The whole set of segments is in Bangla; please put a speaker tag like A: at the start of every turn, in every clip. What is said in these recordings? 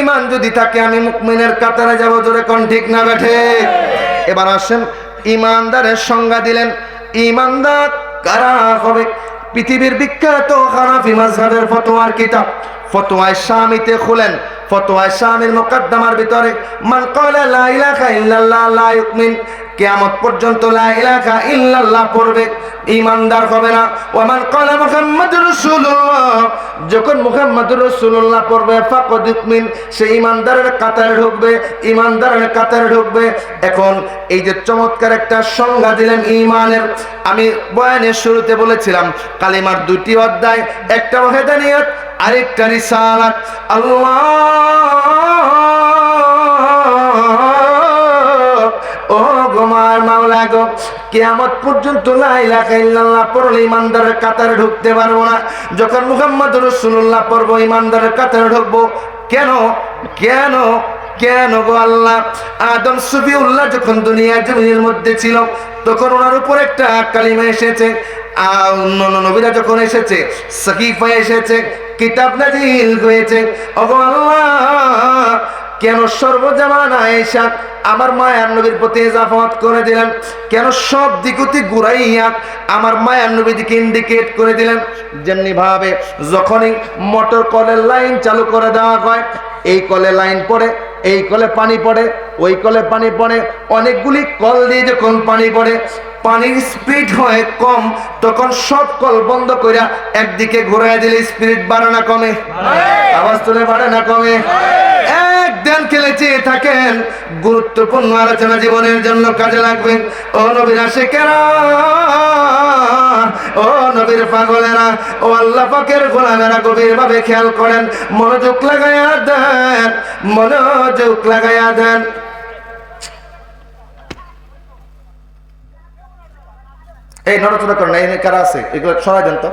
A: ইমান যদি থাকে, আমি মুকমিনের কাতারে যাব, জোরে কোন ঠিক না বেঠে? এবার আসেন, ইমানদারের সংজ্ঞা দিলেন, ইমানদার কারা হবে? পৃথিবীর বিখ্যাত হানাফি মাযহাবের ফতোয়ার কিতাব, ফতোয়ায় শামিতে খুলেন ফতোয়ায় শামির মুকদ্দমার ভিতরে, মান ক্বালা লা ইলাহা ইল্লাল্লাহ, লা ইউমিন কিয়ামত পর্যন্ত লা ইলাহা ইল্লাল্লাহ পড়বে ইমানদার হবে না। ওমান ক্বালা মুহাম্মাদুর রাসূলুল্লাহ যখন মুহাম্মাদুর রাসূলুল্লাহ পড়বে, ফাকাদ ইউমিন সে ইমানদারের কাতারে ঢুকবে ইমানদারের কাতারে ঢুকবে। এখন এই যে চমৎকার একটা সংজ্ঞা দিলেন ইমানের আমি বয়ানের শুরুতে বলেছিলাম, কালিমার দুটি অধ্যায়, একটা ওয়াহেদানিয়ত আরেকটা রিসালাত, আল্লাহ! ও গোমার মাওলা গো, কিয়ামত পর্যন্ত লা ইলাহা ইল্লাল্লাহ পড়লে ইমানদারের কাতারে ঢুকতে পারব না। যখন মুহাম্মদ রাসূলুল্লাহ পড়ব ইমানদারের কাতারে ঢুকবো, কেন? কেন? কেন গো আল্লাহ? আদম সুফিউল্লাহ যখন দুনিয়া জমিনের মধ্যে ছিল, তখন ওনার উপর একটা কালিমা এসেছে। আর অন্যান্য নবীরা যখন এসেছে সকিফা এসেছে কিতাব নাজিল হয়েছে। ওগো আল্লাহ, কেন সর্বজামানা এসা আমার মায়ার নবীর প্রতি ইজাফত করে দিলেন? কেন সব দিকুতি ঘুরাইয়া আমার মায়ার নবী দিকে ইন্ডিকেট করে দিলেন? যেমনি ভাবে যখনই মোটর কলের লাইন চালু করে দেওয়া হয়, এই কলে লাইন পড়ে, এই কলে পানি পড়ে, ওই কলে পানি পড়ে, অনেকগুলি কল দিয়ে যখন পানি পড়ে পানির স্পিড হয় কম তখন সব কল বন্ধ কইরা একদিকে ঘুরাই দিলে স্পিড বাড়ে না কমে। আওয়াজ তুলে বাড়ে না কমে। খেলে চেয়ে থাকেন গুরুত্বপূর্ণ আলোচনা জীবনের জন্য কাজে লাগবে। ও নবীর আশেকেরা ও নবীর পাগলেরা ও আল্লাহ পাকের গোলামেরা গভীর ভাবে খেয়াল করেন। মনোযোগ লাগাইয়া দেন মনোযোগ লাগাইয়া দেন। এই নড়াচড়া করেন এই কারা আছে? এগুলো সরাই দেন তো।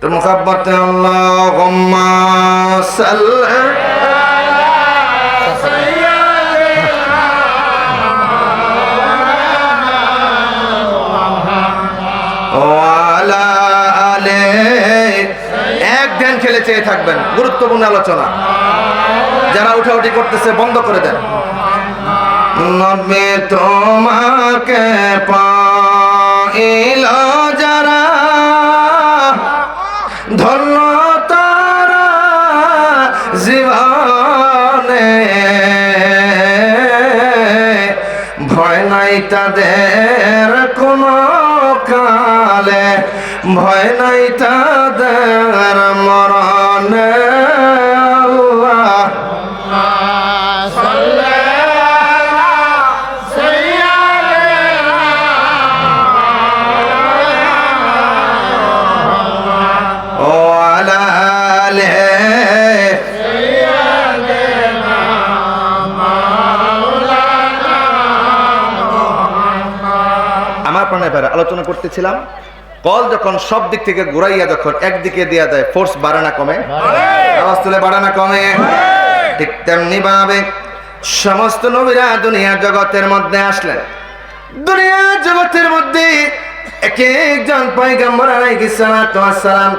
A: তো মুখাব্বত খেলে চেয়ে থাকবেন। গুরুত্বপূর্ণ আলোচনা। যারা উঠাউঠি করতেছে, বন্ধ করে দেন। নবে তোমাকে পাইল যারা ধন্য তারা জীবনে। ভয় নাই তাদের কোন কালে, ভয় নাই তাদের মরণে। করতেছিলাম। কল যখন সব দিক থেকে ঘুরাইয়া যখন একদিকে দেয়া দেয় ফোর্স বাড়ে না কমে। আওয়াজ তুলে বাড়ে না কমে। ঠিক তেমনি ভাবে সমস্ত নবীরা দুনিয়া জগতের মধ্যে আসলেন। দুনিয়া জগতের মধ্যে এক একজন পয়গম্বর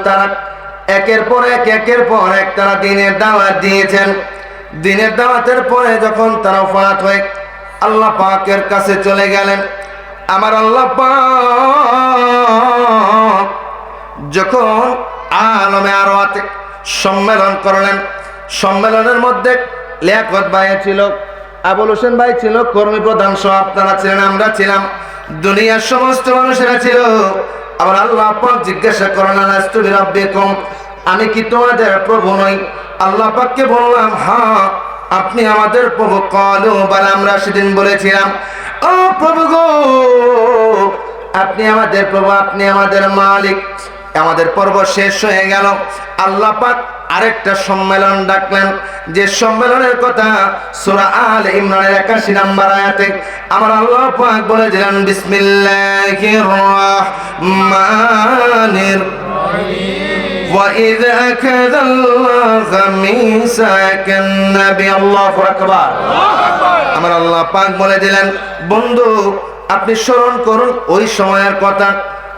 A: তারা একের পর এক একের পর এক তারা দিনের দাওয়াত দিয়েছেন। দিনের দাওয়াতের পরে যখন তারা ফাত হয়ে আল্লাহ পাকের কাছে চলে গেলেন। আমার আল্লাহ যখন আলমে আরও সম্মেলন করলেন, সম্মেলনের মধ্যে লিয়াকত ভাই ছিল, আবুল হোসেন ভাই ছিল, কর্মী প্রধান সহ আপনারা ছিলেন, আমরা ছিলাম, দুনিয়ার সমস্ত মানুষেরা ছিল। আবার আল্লাহ জিজ্ঞাসা করলেন আমি কি তোমাদের প্রভু নই? আল্লাহ পাককে বললাম হ্যাঁ আপনি আমাদের প্রভু কলু, বলে আমরা সেদিন বলেছিলাম, ও প্রভু গো, আপনি আমাদের প্রভু, আপনি আমাদের মালিক। আমাদের পর্ব শেষ হয়ে গেল। আল্লাহ পাক আরেকটা সম্মেলন ডাকলেন। যে সম্মেলনের কথা সূরা আল ইমরানের 81 নাম্বার আয়াতে আমার আল্লাহ পাক বলে দিলেন, বিসমিল্লাহির রহমানির وإذ أكد الله ميثاق النبي الله أكبر আমার আল্লাহ পাক বলে দিলেন বন্ধু আপনি স্মরণ করুন ওই সময়ের কথা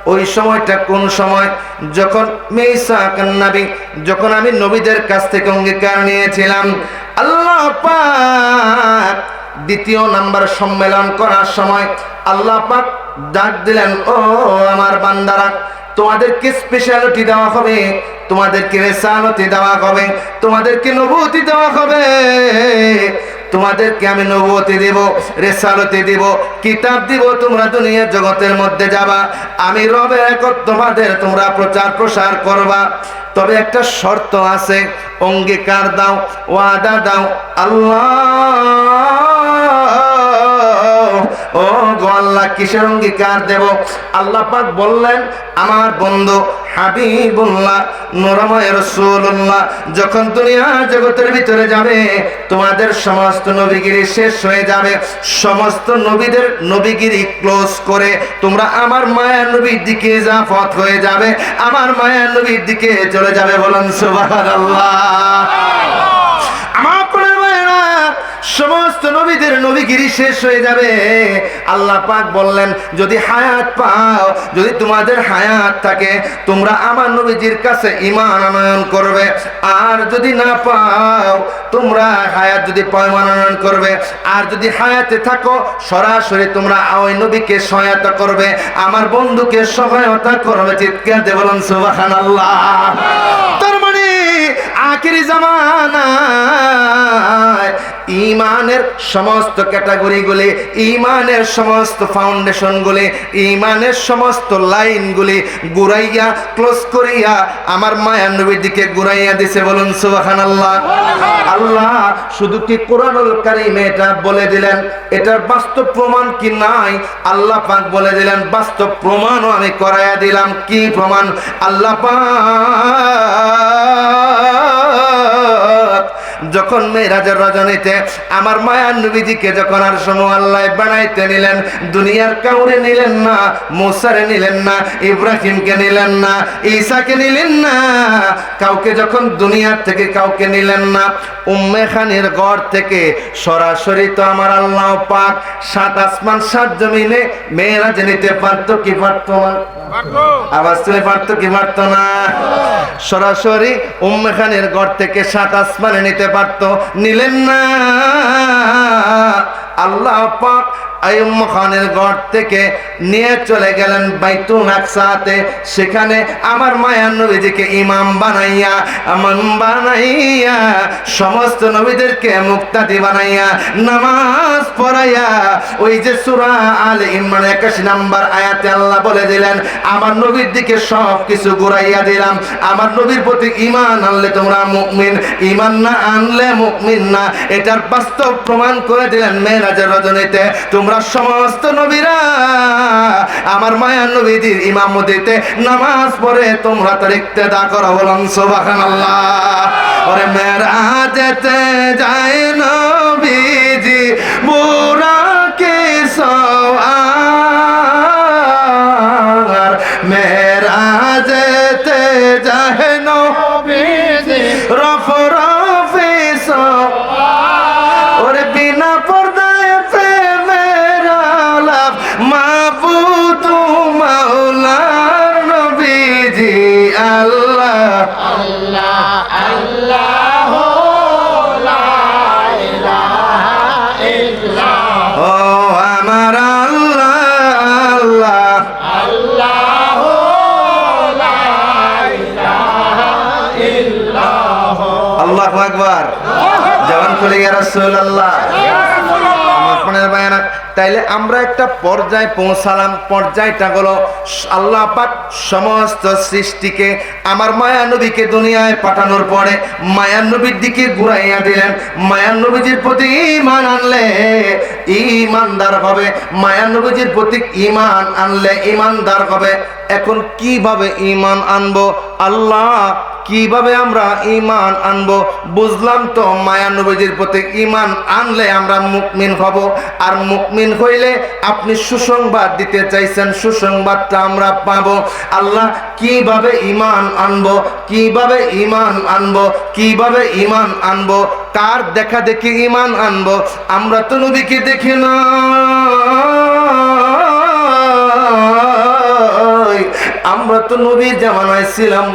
A: ওই সময়টা কোন সময় যখন মেসা কান্নাবি যখন আমি নবীদের কাছ থেকে অঙ্গীকার নিয়েছিলাম আল্লাহ পাক দ্বিতীয় নাম্বার সম্মেলন করার সময় আল্লাহ পাক ডাক দিলেন, ও আমার বান্দারা, তোমাদেরকে স্পেশালিটি দেওয়া হবে, তোমাদেরকে রেসালতি দেওয়া হবে, তোমাদেরকে নবুতি দেওয়া হবে। তোমাদেরকে আমি নবুতি দেব, রেসালতি দিব, কিতাব দিব, তোমরা দুনিয়ার জগতের মধ্যে যাবা। আমি রবে একত তোমাদের তোমরা প্রচার প্রসার করবা। তবে একটা শর্ত আছে, অঙ্গীকার দাও, ওয়াদা দাও, আল্লাহ ও গো আল্লাহ কিসের অঙ্গীকার দেব? আল্লাহ পাক বললেন আমার বন্ধু হাবিবুল্লাহ নোরময় রসুল্লাহ যখন দুনিয়া জগতের ভিতরে যাবে তোমাদের সমস্ত নবীগিরি শেষ হয়ে যাবে। সমস্ত নবীদের নবীগিরি ক্লোজ করে তোমরা আমার মায়ের নবীর দিকে পথ হয়ে যাবে। আমার মায়ের নবীর দিকে চলে যাবে বলুন প্রাণের মায়েরা, সমস্ত নবীদের নবীগিরি শেষ হয়ে যাবে। আল্লাহ পাক বললেন, যদি হায়াত পাও, যদি তোমাদের হায়াত থাকে, তোমরা আমার নবীজির কাছে ইমান আনয়ন করবে। আর যদি না পাও, তোমরা হায়াত যদি পয়মান আনয়ন করবে। আর যদি হায়াতে থাকো, সরাসরি তোমরা ওই নবীকে সহায়তা করবে। আমার বন্ধুকে সহায়তা করবে। চিৎকার দিয়ে বলুন, সুবহানাল্লাহ। তার মানে আখেরি জামানায় ইমানের সমস্ত ক্যাটাগরিগুলি, ইমানের সমস্ত ফাউন্ডেশনগুলি, ইমানের সমস্ত লাইনগুলি গুড়াইয়া ক্লোজ করিয়া আমার মায়ার নবীর দিকে গুড়াইয়া দিছে বলুন সুবহানাল্লাহ। আল্লাহ শুধু কি কোরআনুল কারিমে এটা বলে দিলেন? এটার বাস্তব প্রমাণ কি নাই? আল্লাহ পাক বলে দিলেন, বাস্তব প্রমাণও আমি করাইয়া দিলাম। কি প্রমাণ? আল্লাহ পাক যখন মেয়েরাজের রজনীতে আমার মায়ার নবীজিকে যখন আর সময় আল্লাহ বানাইতে নিলেন, দুনিয়ার কাউরে নিলেন না, মুসারে নিলেন না, ইব্রাহিমকে নিলেন না ঈসাকে নিলেন না, কাউকে যখন দুনিয়ার থেকে কাউকে নিলেন না, উম্মে খানের ঘর থেকে সরাসরি তো আমার আল্লাহ পাক সাত আসমান, সাত জমিনে মেয়েরাজ নিতে পারতো কি পারতো না? তুলে পারতো কি পারতো না? সরাসরি উম্মে খানের ঘর থেকে সাত আসমানে নিতে পারতো নিলেন না। আল্লাহ পাক আয়ুম খানের ঘর থেকে নিয়ে চলে গেলেন বাইতুল আকসাতে। সেখানে আমার মায়ার নবীজিকে ইমাম বানাইয়া আমান বানাইয়া, সমস্ত নবীদেরকে মুক্তাদি বানাইয়া, নামাজ পড়াইয়া, ওই যে সূরা আল ইমরান 81 নাম্বার আয়াতে আল্লাহ বলে দিলেন, আমার নবীর দিকে সব কিছু ঘুরাইয়া দিলাম। আমার নবীর প্রতি ঈমান আনলে তোমরা মুমিন, ঈমান না আনলে মুমিন না। এটার বাস্তব প্রমাণ করে দিলেন মেরাজের রজনীতে, তোমরা সমস্ত নবীরা আমার মায়া নবীদের ইমামতিতে নামাজ পড়ে তোমরা তার ইক্তেদা করো বলুন সুবহানাল্লাহ। ওরে মেরাজেতে যায় নবীজি তাইলে আমরা একটা পর্যায়ে পৌঁছালাম, পর্যায়টা হলো আল্লাহ পাক সমস্ত সৃষ্টিকে আমার মায়া নবীকে দুনিয়ায় পাঠানোর পরে মায়ানবীর দিকে ঘুরাইয়া দিলেন। মায়ার নবীজির প্রতি ইমান আনলে ঈমানদার হবে মায়ার নবীজির প্রতি ঈমান আনলে ঈমানদার হবে এখন কীভাবে ঈমান আনব? আল্লাহ, কীভাবে আমরা ঈমান আনব? বুঝলাম তো, মায়া নবীজির প্রতি ঈমান আনলে আমরা মুকমিন হব। আর মুকমিন হইলে আপনি সুসংবাদ দিতে চাইছেন, সুসংবাদটা আমরা পাবো। আল্লাহ, কীভাবে ঈমান আনব? কীভাবে ঈমান আনব? কীভাবে ঈমান আনব? কার দেখা দেখি ইমান আনব আমরা তো নবীকে দেখি না আমরা তো নবীর জামানায় ছিলাম।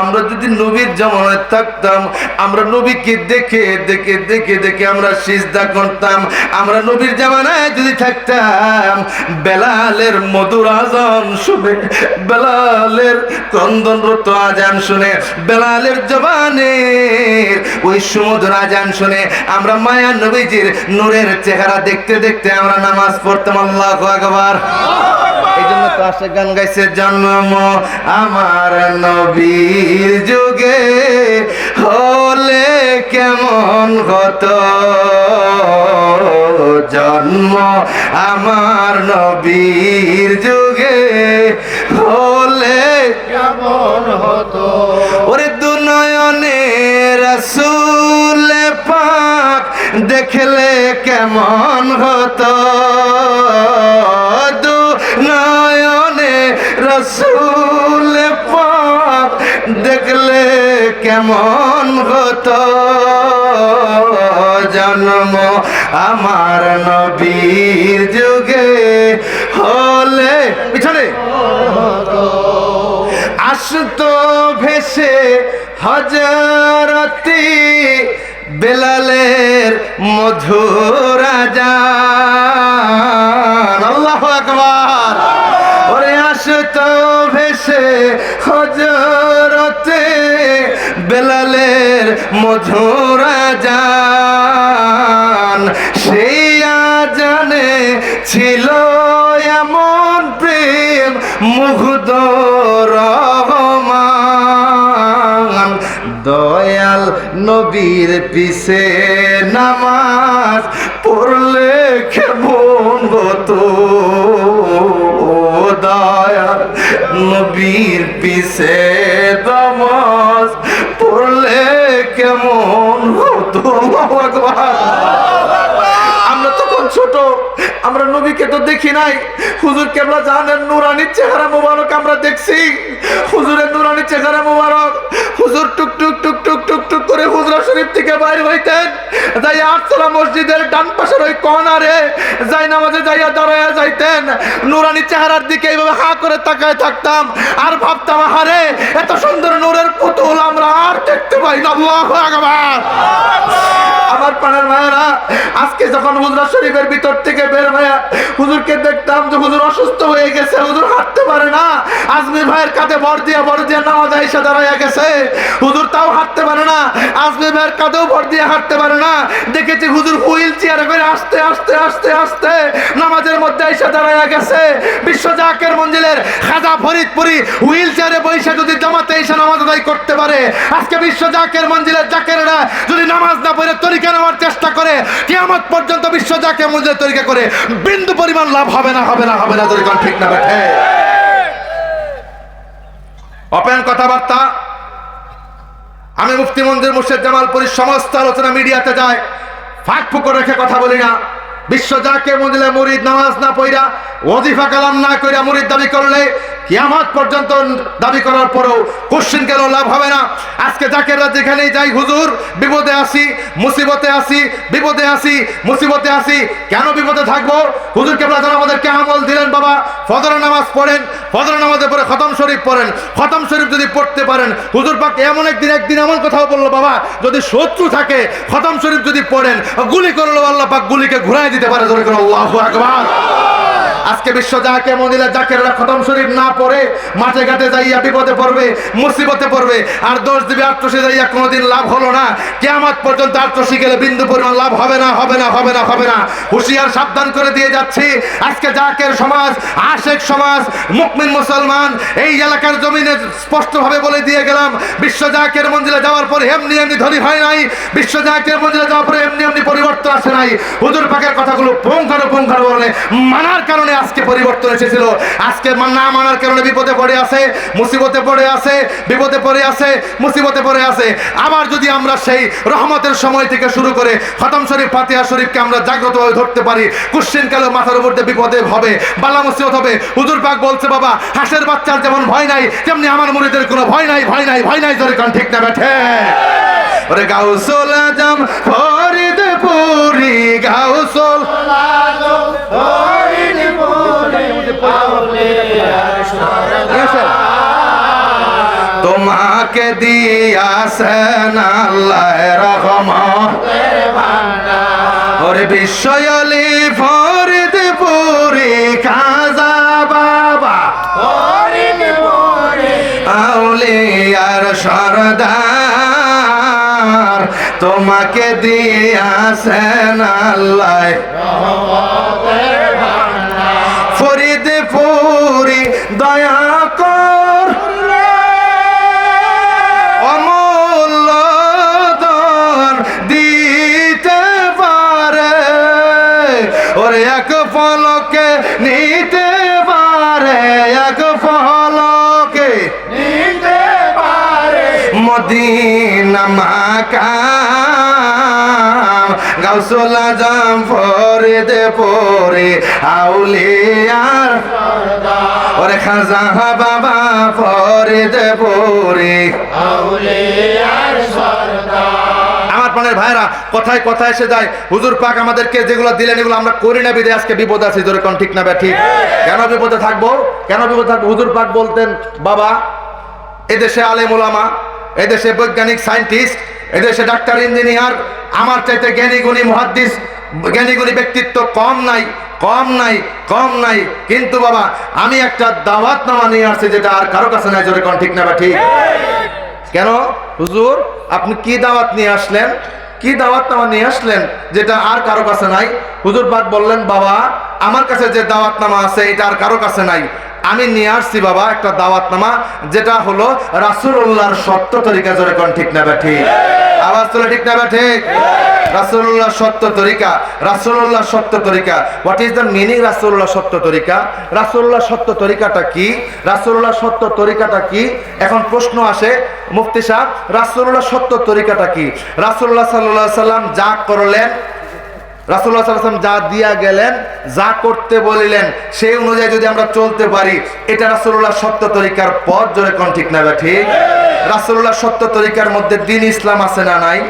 A: আমরা যদি নবীর জমানায় থাকতাম, আমরা নবীকে দেখে দেখে দেখে দেখে আমরা সিজদা করতাম। আমরা নবীর জামানায় যদি থাকতাম, বেলালের মধুর আজান শুনে, বেলালের ক্রন্দনরত আজান শুনে, বেলালের জবানের ওই সুমধুর আজান শুনে, আমরা মায়া নবীজির নূরের চেহারা দেখতে দেখতে আমরা নামাজ পড়তাম। আল্লাহ আকবার। আসে গান গাইছে, জন্ম আমার নবীর যুগে হলে কেমন হতো? জন্ম আমার নবীর যুগে হলে
B: কেমন হতো?
A: ওরে দুনয়নে রসুল পাক দেখলে কেমন হতো? কেমন হতো? জন্ম আমার নবীর যুগে হলে পিছনে। আসতো ভেসে হজরতি বেলালের মধুরা মধুরা জান সেই আজানে ছিল এমন প্রেম, মুগ্ধ রহমান। দয়াল নবীর পিছে নামাজ পড়লে কেমন হতো দয়াল নবীর পিছে নামাজ আমরা নবীকে তো দেখি নাই। হুজুর কেবলা জানেন নুরানির চেহারা মোবারক আমরা দেখছি? হুজুরের নুরানির চেহারা মোবারক। হুজুর টুক টুক টুক টুক টুক টুক করে হুজরা শরীফ থেকে বাইর হইতেন। যাই আটতলা মসজিদের ডান পাশের ওই কর্নারে যাই নামাজে যাইয়া দাঁড়াইয়া যাইতেন। নুরানি চেহারার দিকে এইভাবে হা করে তাকায় থাকতাম। আর ভাবতাম হারে এত সুন্দর নূরের পুতুল আমরা আর দেখতে পাই না। আল্লাহু আকবার। আমার প্রাণের মায়েরা, আজকে যখন হুজরা শরীফের ভিতর থেকে বের হয়ে হুজুরকে দেখতাম যে হুজুর অসুস্থ হয়ে গেছে, হুজুর হাঁটতে পারে না। আজমির ভাইয়ের কাঁধে দিয়ে দিয়ে নামাজ এসে দাঁড়াইয়া গেছে। হুজুর তাও হাঁটতে পারে না। আজমির ভাইয়ের কাঁধেও ভর দিয়ে হাঁটতে পারে না। দেখেছি হুজুর হুইল চেয়ারে করে আস্তে আস্তে আস্তে আস্তে নামাজের মধ্যে এসে দাঁড়াইয়া গেছে। বিশ্ব জাকের মঞ্জিলের খাজা ফরিদপুরি হুইল চেয়ারে বৈশা যদি জামাতে এসে নামাজ আদায় করতে পারে, আজকে বিশ্ব জাকের মঞ্জিলের জাকেররা যদি নামাজ না পড়ে তরিকা নেওয়ার চেষ্টা করে, কিয়ামত পর্যন্ত বিশ্ব জাকের মঞ্জিলের তরিকা করে বিন্দু পরিমাণ লাভ হবে না হবে না হবে না যদি ঠিক না, বেঠে। অপেন কথাবার্তা। আমি মুফতি মন্দির মুর্শেদ জামালপুরীর সমস্ত আলোচনা মিডিয়াতে যায়, ফাঁক ফুকর রেখে কথা বলি না। বিশ্ব যাকে মন্দিরে মুরিদ নামাজ না পইরা ওজিফা কালাম না কইরা মুরিদ দাবি করলে কিয়ামত পর্যন্ত দাবি করার পরেও কোশ্চিন কেন লাভ হবে না? আজকে জাকেররা যেখানেই যাই, হুজুর, বিপদে আসি মুসিবতে আসি বিপদে আসি মুসিবতে আসি কেন বিপদে থাকব? হুজুর কেবলা যারা আমাদেরকে আমল দিলেন বাবা ফজর নামাজ পড়েন ফজর নামাজে পড়ে খতম শরীফ পড়েন, খতম শরীফ যদি পড়তে পারেন, হুজুর পাক এমন একদিন একদিন এমন কথাও বলল, বাবা, যদি শত্রু থাকে, খতম শরীফ যদি পড়েন, গুলি করল, আল্লাহ পাক গুলিকে ঘুরাই দিতে পারে ধরে করো, আল্লাহু আকবার। আজকে বিশ্ব যাকে মদিনা জাকেররা খতম শরীফ না পড়ে, মাঠে ঘাটে যাইয়া বিপদে পড়বে, মুসিবতে পড়বে, আর দোষ দিবে আত্মসে যাইয়া কোনোদিন লাভ হলো না। কেয়ামত পর্যন্ত আত্মসি গেলে বিন্দু পরিমাণ লাভ হবে না হবে না হবে না হবে না। হুঁশিয়ার সাবধান করে দিয়ে যাচ্ছি। আজকে জাকের সমাজ, আশেক সমাজ মুকমিন মুসলমান, এই এলাকার জমিনে স্পষ্টভাবে বলে দিয়ে গেলাম, বিশ্ব জাকের মন্দিরে যাওয়ার পর এমনি এমনি ধনী হয় নাই, বিশ্ব জাকের মন্দিরে যাওয়ার পরে এমনি এমনি পরিবর্তন আসে নাই। হুজুর পাকের কথাগুলো পুঙ্খানু পুঙ্খানু বলে মানার কারণে আজকে পরিবর্তন এসেছিল। আজকে না মানার কারণে বিপদে পড়ে আছে, মুসিবতে পড়ে আছে, বিপদে পড়ে আছে, মুসিবতে পড়ে আছে। আবার যদি আমরা সেই রহমতের সময় থেকে শুরু করে খতম শরীফ, ফাতিহা শরীফকে আমরা জাগ্রতভাবে ধরতে পারি, কুশ্চিন কালে মাথার উপর দিয়ে বিপদে হবে, বালা মুসিবত হবে। হুজুর পাক বলছে, বাবা, হাঁসের বাচ্চার যেমন ভয় নাই, তেমনি আমার মুরিদের কোনো ভয় নাই ভয় নাই ভয় নাই ধরে কারণ ঠিক না বেঠে ওরে গাউসুল আজম ফরিদপুরি গাউসুল আসেন তোমাকে দিয়াছেন আল্লাহ রহমত। ওরে বিশ্বয়লি ফরিদ পুরি খাজা বাবা। আউলিয়ার সরদার। তোমাকে দিয়াছেন আল্লাহ। ওরে এক ফলকে নিতে পারে এক ফলকে মদিনা মাকাম গাউসুল আজম ফরিদ পরে আউলিয়ার। ওরে খাজা বাবা ফরিদ পরে। প্রাণের ভাইরা কথায় কথায় এসে যায়, হুজুর পাক আমাদেরকে যেগুলো দিলেন, এগুলো আমরা করি না, বিদে আজকে বিপদ আছে। জোরে কোন ঠিক না ঠিক? কেন বিপদে থাকব? কেন বিপদে থাকব? হুজুর পাক বলতেন, বাবা, এদেশে আলেম ওলামা এদেশে বৈজ্ঞানিক সায়েন্টিস্ট, এদেশে ডাক্তার, ইঞ্জিনিয়ার, আমার চাইতে জ্ঞানী, গুণী, মহাদ্দিস, জ্ঞানী, গুণী ব্যক্তিত্ব কম নাই কম নাই কম নাই। কিন্তু বাবা, আমি একটা দাওয়াত নামা নিয়ে আসছি যেটা আর কারও কাছে নাই। জোরে কোন ঠিক না ঠিক? কেন? হুজুর, আপনি কি দাওয়াত নিয়ে আসলেন? কি দাওয়াত নামা নিয়ে আসলেন যেটা আর কারও কাছে নাই? হুজুর পাক বললেন, বাবা, আমার কাছে যে দাওয়াত নামা আছে, এটা আর কারও কাছে নাই। আমি নিয়ে আসছি বাবা একটা দাওয়াত নামা যেটা হলো রাসূলুল্লাহর সত্য তরিকা জোরে কোন ঠিক না ঠিক? আবার তোলে ঠিক না ঠিক? রাসূলুল্লাহ সত্য তরিকা রাসূলুল্লাহ সত্য তরিকা। হোয়াট ইজ দ্য মিনিং রাসূলুল্লাহ সত্য তরিকা? রাসূলুল্লাহ সত্য তরিকাটা কি? রাসূলুল্লাহ সত্য তরিকাটা কি? এখন প্রশ্ন আসে মুফতি সাহেব রাসূলুল্লাহ সত্য তরিকাটা কি? রাসূলুল্লাহ সাল্লাল্লাহু আলাইহি সাল্লাম যা করলেন আলাইহি সাল্লাম যা দিয়া গেলেন, যা করতে বলিলেন, সেই অনুযায়ী যদি আমরা চলতে পারি, এটা রাসুল্লাহ সত্য তরিকার পর জোরে কোন ঠিক না ঠিক রাসুল্লাহ সত্য তরিকার মধ্যে দিন ইসলাম আছে না নাই?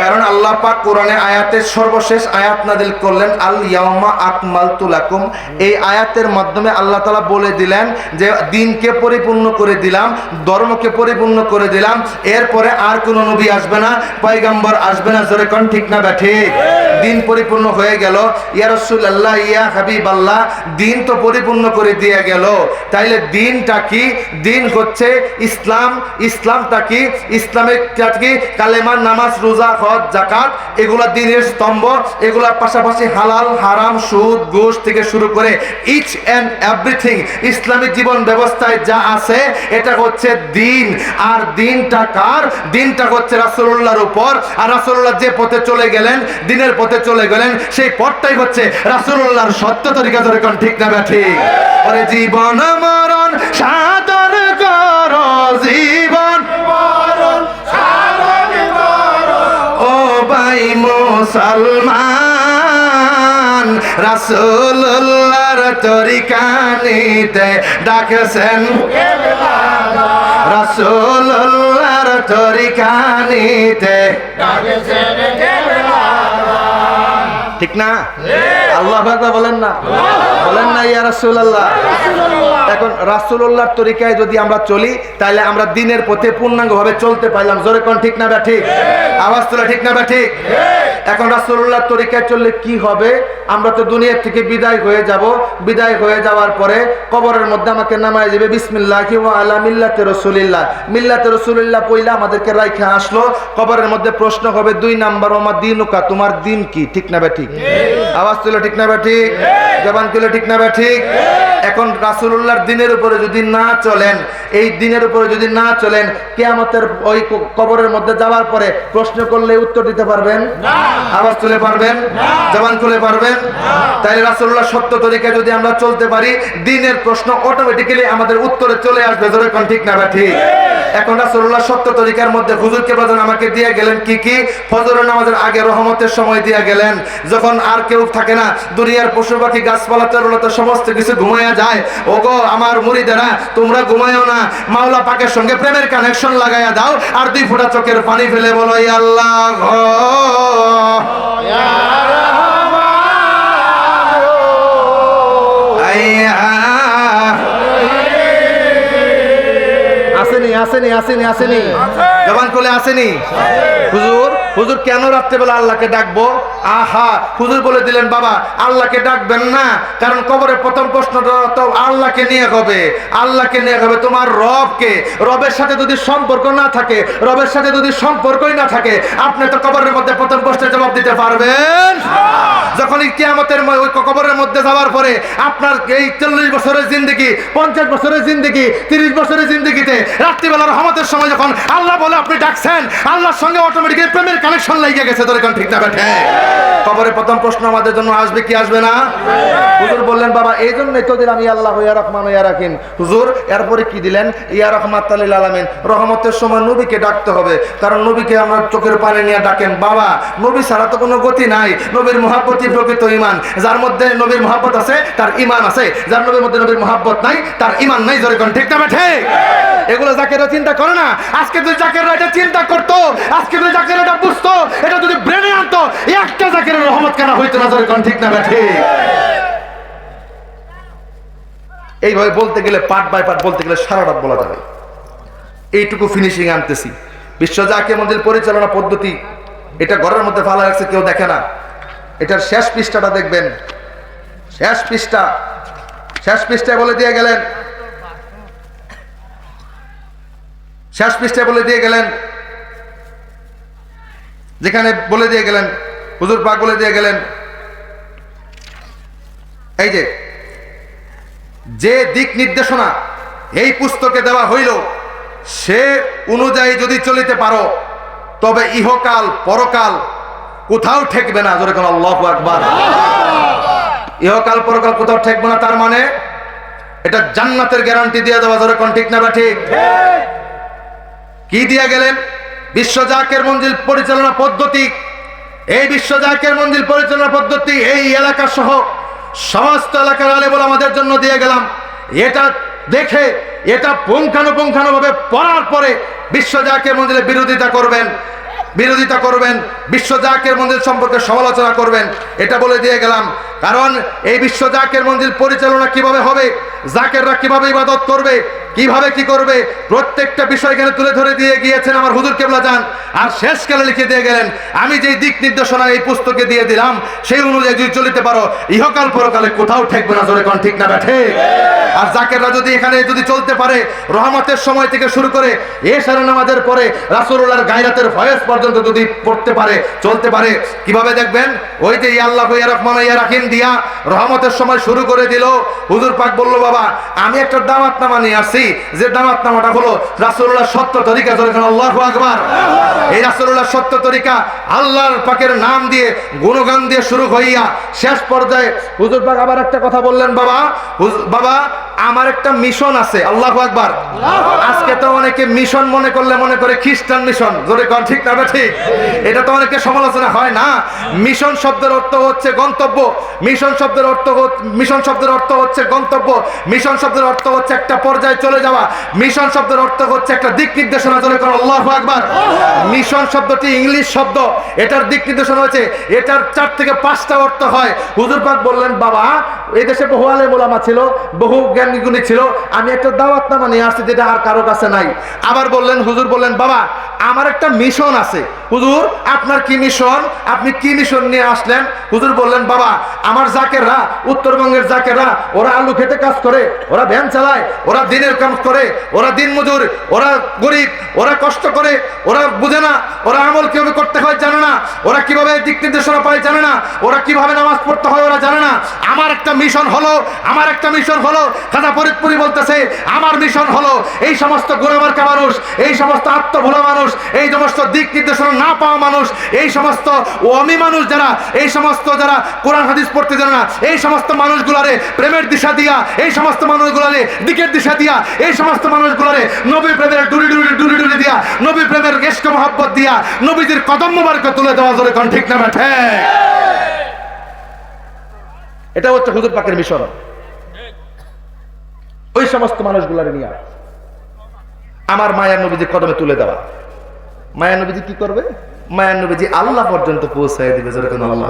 A: কারণ আল্লাহ পাক কোরআনে আয়াতের সর্বশেষ আয়াত নাদিল করলেন, আল ইয়াউমা আকমালতু লাকুম। এই আয়াতের মাধ্যমে আল্লাহ তাআলা বলে দিলেন যে, দিনকে পরিপূর্ণ করে দিলাম, ধর্মকে পরিপূর্ণ করে দিলাম, এরপরে আর কোনো নবী আসবে না, পয়গাম্বর আসবে না। জোরে কোন ঠিক না ব্যাঠি? দিন পরিপূর্ণ হয়ে গেল। ইয়া রাসূলুল্লাহ, ইয়া হাবিবাল্লাহ, দিন তো পরিপূর্ণ করে দিয়ে গেল। তাইলে দিনটা কি? দিন হচ্ছে ইসলাম। ইসলামটা কি? ইসলামের কি? কালেমা নামাজ, রোজা হজ জাকাত এগুলা দিনের স্তম্ভ, এগুলার পাশাপাশি হালাল, হারাম, সুদ, ঘুষ থেকে শুরু করে ইচ অ্যান্ড এভরিথিং ইসলামিক জীবন ব্যবস্থায় যা আছে, এটা হচ্ছে দিন। আর দিনটা কার? দিনটা হচ্ছে রাসূলুল্লাহর উপর। আর রাসূলুল্লাহ যে পথে চলে গেলেন, দিনের পথে চলে গেলেন, সেই পথটাই হচ্ছে রাসূলুল্লাহর সত্য তরিকা ধরে কোন ঠিক না ঠিক ওরে জীবন মরণ সাধন কর মুসলমান, রাসূলুল্লাহর তরিকা নিতে ডাকছেন। রাসূলুল্লাহর তরিকা নিতে ঠিক না? আল্লাহ আকবার বলেন না। বলেন না, ইয়া রাসূলুল্লাহ। এখন রাসূলুল্লাহর তরিকায় যদি আমরা চলি, তাহলে আমরা দিনের পথে পূর্ণাঙ্গভাবে চলতে পারলাম। জোরে কোন ঠিক না বা ঠিক আওয়াজ তোলা ঠিক না বা ঠিক এখন রাসূলুল্লাহর তরিকায় চললে কি হবে? আমরা তো দুনিয়ার থেকে বিদায় হয়ে যাব। বিদায় হয়ে যাওয়ার পরে কবরের মধ্যে আমাকে নামায় যাবে বিসমিল্লাহি আলা মিল্লাতি রাসূলিল্লাহ। মিল্লাতি রাসূলিল্লাহ পয়লা আমাদেরকে রাইখে আসলো। কবরের মধ্যে প্রশ্ন হবে, দুই নাম্বার, ওমা দিনুকা, তোমার দিন কি? ঠিক না ঠিক? আওয়াজ তুলে ঠিক না ঠিক? জবান তুলে ঠিক না ঠিক? এখন রাসূলুল্লাহর দিনের উপরে যদি না চলেন, এই দিনের উপরে যদি না চলেন, কিয়ামতের ওই কবরের মধ্যে যাওয়ার পরে প্রশ্ন করলে উত্তর দিতে পারবেন? আওয়াজ তুলে পারবেন? জবান তুলে পারবেন? তাই রাসূলুল্লাহ সত্য তরিকায় যদি আমরা চলতে পারি দিনের প্রশ্ন অটোমেটিক্যালি আমাদের উত্তরে চলে আসবে। জোরে কোন ঠিক না বা ঠিক? এখন রাসূলুল্লাহ সত্য তরিকার মধ্যে হুজুরকে বাজান আমাকে দিয়ে গেলেন কি কি? ফজরের নামাজের আগে রহমতের সময় দিয়ে গেলেন। যখন আর কেউ থাকে না দুনিয়ার পশু পাখি গাছপালা তরলতা সমস্ত কিছু ঘুমায়া যায়। ওগো আমার মুড়িদেরা তোমরা ঘুমায়ও না। মাওলা পাকের সঙ্গে প্রেমের কানেকশন লাগাইয়া দাও আর দুই ফোঁটা চোখের পানি ফেলে বলো "ইয়া আল্লাহ আসেনি আসেনি আসেনি আসেনি। জবান কোলে আসেনি। হুজুর হুজুর কেন রাত্রেবেলা আল্লাহকে ডাকবো? আহা, হুজুর বলে দিলেন, বাবা, আল্লাহকে ডাকবেন না, কারণ কবরের প্রথম প্রশ্নটা তো আল্লাহকে নিয়ে হবে। আল্লাহকে নিয়ে হবে তোমার রবকে। রবের সাথে যদি সম্পর্ক না থাকে, রবের সাথে যদি সম্পর্কই না থাকে, আপনি তো কবরের মধ্যে প্রথম প্রশ্নের জবাব দিতে পারবেন। যখনই কিয়ামতের ওই কবরের মধ্যে যাওয়ার পরে আপনার এই চল্লিশ বছরের জিন্দগি, পঞ্চাশ বছরের জিন্দগি, তিরিশ বছরের জিন্দগিতে রাত্রিবেলার রহমতের সময় যখন আল্লাহ বলে আপনি ডাকছেন, আল্লাহর সঙ্গে অটোমেটিক্যালি প্রেমের কানেকশন লেগে গেছে। তোর এখন ঠিক না বেঠে কবরে প্রথম প্রশ্ন আমাদের জন্য আসবে কি আসবে না? হুজুর বললেন বাবা এই জন্যই তো দিলাম ইয়া আল্লাহ ইয়া রহমান ইয়া রাখিন হুজুর এরপরে কি দিলেন? ইয়া রহমাত আলামিন। রহমতের সময় নবীকে ডাকতে হবে কারণ নবীকে আমরা চোখের পানি নিয়ে ডাকেন। বাবা নবী ছাড়া তো কোনো গতি নাই। নবীর মহাব্বতই প্রকৃত ইমান যার মধ্যে নবীর মহাব্বত আছে তার ইমান আছে। যার নবীর মধ্যে নবীর মহাব্বত নাই তার ইমান নাই জোরে কোন ঠিক না ঠিক? এগুলো জাকেরা চিন্তা করে না। আজকে যদি জাকেরা এটা চিন্তা করতো, আজকে যদি জাকেরা এটা বুঝতো, এটা যদি ব্রেনে আনতো, একটা জাকেরের রহমত কেন হইতো না কোন ঠিক না বা ঠিক এইভাবে বলতে গেলে পার্ট বাই পার্ট বলতে গেলে সারা রাত বলা যাবে। এইটুকু ফিনিশিং আনতেছি। বিশ্ব জাকে মন্দির পরিচালনা পদ্ধতি, এটা ঘরের মধ্যে ভালো লাগছে, কেউ দেখে না। এটার শেষ পৃষ্ঠাটা দেখবেন। শেষ পৃষ্ঠা, শেষ পৃষ্ঠায় বলে দিয়ে গেলেন শেষ পৃষ্ঠায় বলে দিয়ে গেলেন, যেখানে বলে দিয়ে গেলেন, হুজুর পাক বলে দিয়ে গেলেন, এই যে যে দিক নির্দেশনা এই পুস্তকে দেওয়া হইল, সে অনুযায়ী যদি চলিতে পারো, তবে ইহকাল, পরকাল কোথাও ঠেকবে না। জোরে কোন আল্লাহ আকবার। ইহকাল, পরকাল কোথাও ঠেকবে না, তার মানে এটা জান্নাতের গ্যারান্টি দিয়ে দেওয়া, জোরে কোন ঠিক না বা ঠিক? কি দিয়ে গেলেন? বিশ্ব জাকের মঞ্জিল পরিচালনা পদ্ধতি। এই বিশ্ব জাকের মঞ্জিল পরিচালনা পদ্ধতি এই এলাকা সহ সমস্ত এলাকার আলেবল আমাদের জন্য দিয়ে গেলাম। এটা দেখে, এটা পুঙ্খানুপুঙ্খানুভাবে পড়ার পরে বিশ্ব জাকের মঞ্জিলের বিরোধিতা করবেন। বিরোধিতা করবেন, বিশ্ব জাকের মন্দির সম্পর্কে সমালোচনা করবেন, এটা বলে দিয়ে গেলাম। কারণ এই বিশ্ব জাকের মন্দির পরিচালনা কীভাবে হবে, জাকেররা কীভাবে ইবাদত করবে, কীভাবে কি করবে, প্রত্যেকটা বিষয় এখানে তুলে ধরে দিয়ে গিয়েছেন আমার হুজুর কেবলা যান আর শেষকালে লিখে দিয়ে গেলেন, আমি যেই দিক নির্দেশনা, এই পুস্তকে দিয়ে দিলাম, সেই অনুযায়ী যদি চলিতে পারো, ইহকাল পরকালে কোথাও ঠেকবে না, জোরে কোন ঠিক না ব্যাঠে? আর জাকেররা যদি এখানে যদি চলতে পারে, রহমতের সময় থেকে শুরু করে এ সারা নামাজের পরে, রাসূলুল্লাহর গায়রাতের ফয়েজ পর্যন্ত যদি পড়তে পারে চলতে পারে কীভাবে দেখবেন? ওই যে আল্লাহ ইয়া রহমান ইয়া রাহিম দিয়া রহমতের সময় শুরু করে দিল। হুজুর পাক বলল বাবা আমি একটা দাওয়াত নামা নিয়ে আসছি। যে দাওয়াত নামাটা হলো রাসূলুল্লাহ সত্য তরিকা যখন আল্লাহু আকবার। এই রাসূলুল্লাহ সত্য তরিকা আল্লাহর পাকের নাম দিয়ে গুণগান দিয়ে শুরু হইয়া শেষ পর্যায়ে হুজুর পাক আবার একটা কথা বললেন বাবা বাবা আমার একটা মিশন আছে আল্লাহ আকবার। আজকে তো অনেকে মিশন মনে করলে মনে করে খ্রিস্টান মিশন। জোরে কন ঠিক না ঠিক এটা তো অনেকে সমালোচনা হয় না। মিশন শব্দের অর্থ হচ্ছে গন্তব্য। মিশন শব্দের অর্থ মিশন শব্দের অর্থ হচ্ছে গন্তব্য। মিশন শব্দের অর্থ হচ্ছে একটা পর্যায়ে চলে যাওয়া। মিশন শব্দের অর্থ হচ্ছে একটা দিক নির্দেশনা জোরে কন আল্লাহু আকবার। মিশন শব্দটি ইংলিশ শব্দ। এটার দিক নির্দেশনা হচ্ছে এটার চার থেকে পাঁচটা অর্থ হয়। হুজুর পাক বললেন, বাবা এই দেশে বহু আলেম ওলামা ছিল, বহু জ্ঞানী গুণী ছিল। আমি একটা দাওয়াতনামা নিয়ে আসছি যেটা আর কারও কাছে নাই। আবার বললেন, হুজুর বললেন, বাবা, আমার একটা মিশন আছে। হুজুর, আপনার কি মিশন? আপনি কি মিশন নিয়ে আসলেন? হুজুর বললেন, বাবা, আমার জাকেররা, উত্তরবঙ্গের জাকেররা, ওরা আলু খেতে কাজ করে, ওরা ভ্যান চালায়, ওরা দিনের কাজ করে, ওরা দিন মজুর, ওরা গরিব, ওরা কষ্ট করে, ওরা বুঝে না, ওরা আমল কীভাবে করতে হয় জানে না, ওরা কীভাবে দিক নির্দেশনা পায় জানে না, ওরা কীভাবে নামাজ পড়তে হয় ওরা জানে না। আমার একটা মিশন হলো, আমার একটা মিশন হলো। খাজা ফরিদপুরি বলতেছে, আমার মিশন হলো এই সমস্ত গোলামার্কা মানুষ, এই সমস্ত আত্মভোলা মানুষ, এই সমস্ত দিক নির্দেশনা না পাওয়া মানুষ, এই সমস্ত অমি মানুষ যারা, এই সমস্ত যারা কোরআন, হাদিস পড়তে জানে না, এই সমস্ত মানুষগুলারে প্রেমের দিশা দিয়া, এই সমস্ত মানুষগুলারে দিকের দিশা দিয়া, এই সমস্ত মানুষগুলারে নবী প্রেমের ডুরি ডুরি ডুরি ডুরি দিয়া, নবী প্রেমের গেস্ক মহাব্বত দিয়া, নবীজির কদম তুলে দেওয়া জোরে কোন ঠিক না ব্যাঠে? এটা হচ্ছে হুজুর পাকের মিশন ওই সমস্ত মানুষগুলার নিয়ে আমার মায়ার নবীজি কদমে তুলে দেওয়া। মায়ার নবীজি কি করবে? মায়ার নবীজি আল্লাহ পর্যন্ত পৌঁছায় দিবে যেরকম আল্লাহ